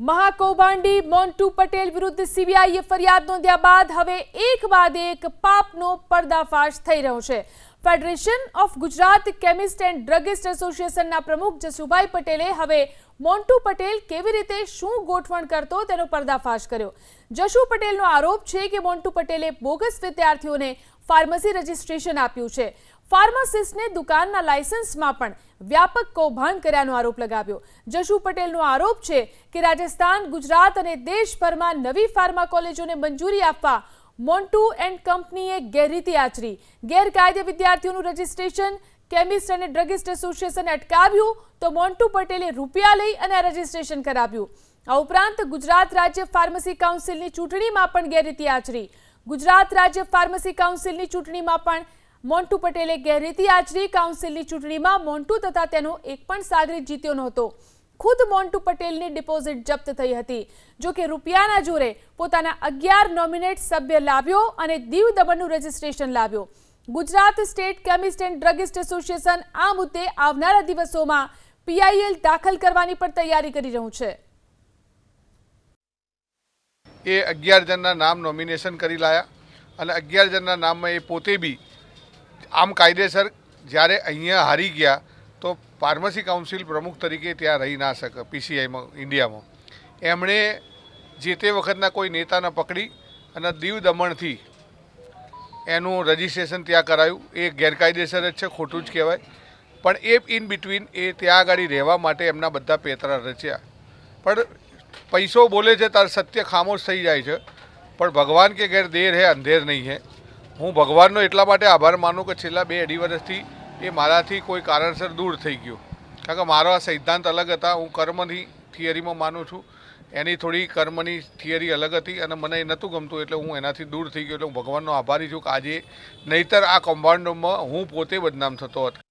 મહાકૌભાંડી મોન્ટુ પટેલ વિરુદ્ધ સીબીઆઈએ ફરિયાદ નોંધ્યા બાદ હવે એક બાદ એક પાપનો પર્દાફાશ થઈ રહ્યો છે. Federation of Gujarat chemist and druggist એસોસિએશનના પ્રમુખ જસુભાઈ પટેલે હવે મોન્ટુ પટેલ કેવી રીતે શું ગોઠવણ કરતો તેનો પર્દાફાશ કર્યો. જશુ પટેલનો આરોપ છે કે મોન્ટુ પટેલે બોગસ વિદ્યાર્થીઓને ફાર્મસી રજિસ્ટ્રેશન આપ્યું છે. ફાર્માસિસ્ટને દુકાનના લાયસન્સમાં પણ વ્યાપક કૌભાંડ કર્યાનો આરોપ લગાવ્યો. જશુ પટેલનો આરોપ છે કે રાજસ્થાન, ગુજરાત અને દેશભરમાં નવી ફાર્મા કોલેજોને મંજૂરી આપવા મોન્ટુ એન્ડ કંપનીએ ગેરરીતિ આચરી. ગેરકાયદે વિદ્યાર્થીઓનું રજિસ્ટ્રેશન, કેમિસ્ટ અને ડ્રગિસ્ટ એસોસિએશને અટકાવ્યું તો મોન્ટુ પટેલે રૂપિયા લઈ અને રજિસ્ટ્રેશન કરાવ્યું. આ ઉપરાંત ગુજરાત રાજ્ય ફાર્મસી કાઉન્સિલની ચૂંટણીમાં પણ ગેરરીતિ આચરી. ગુજરાત રાજ્ય ફાર્મસી કાઉન્સિલની ચૂંટણીમાં પણ મોન્ટુ પટેલે ગેરરીતિ આચરી. કાઉન્સિલની ચૂંટણીમાં મોન્ટુ તથા તેનો એક પણ સાગરીત જીત્યો નહોતો. ખુદ મોન્ટુ પટેલની ડિપોઝિટ જપ્ત થઈ હતી. જો કે રૂપિયાના જોરે પોતાના અગિયાર નોમિનેટ સભ્ય લાવ્યો અને દીવ દમણનું રજિસ્ટ્રેશન લાવ્યો. Gujarat state chemist and druggist association આ મુદ્દે આવનારા દિવસોમાં પીઆઈએલ દાખલ કરવાની પણ તૈયારી કરી રહ્યું છે. એ અગિયાર જણના નામ નોમિનેશન કરી લાયા અને અગિયાર જણના નામમાં એ પોતે બી આમ કાયદેસર જ્યારે અહીંયા હારી ગયા તો ફાર્મસી કાઉન્સિલ પ્રમુખ તરીકે ત્યાં રહી ના શકે પીસીઆઈમાં ઇન્ડિયામાં એમણે જે તે વખતના કોઈ નેતાને પકડી અને દીવ દમણથી એનું રજિસ્ટ્રેશન ત્યાં કરાયું. એ ગેરકાયદેસર જ છે, ખોટું જ કહેવાય. પણ એ ઇન બિટવીન એ ત્યાં આગળ રહેવા માટે એમના બધા પેતરા રચ્યા. પણ પૈસો બોલે છે, તાર સત્ય ખામોશ થઈ જાય છે. પણ ભગવાન કે ઘેર દેર હે, અંધેર નહીં હે. હું ભગવાનનો એટલા માટે આભાર માનું કે છેલ્લા બે અઢી વર્ષથી એ મારાથી કોઈ કારણસર દૂર થઈ ગયો. કારણ કે મારો આ સિદ્ધાંત અલગ હતા, હું કર્મની થિયરીમાં માનું છું. એની થોડી કર્મની થિયરી અલગ હતી અને મને એ નહોતું ગમતું, એટલે હું એનાથી દૂર થઈ ગયો. એટલે હું ભગવાનનો આભારી છું કે આજે નહીતર આ કૌભાંડોમાં હું પોતે બદનામ થતો હતો.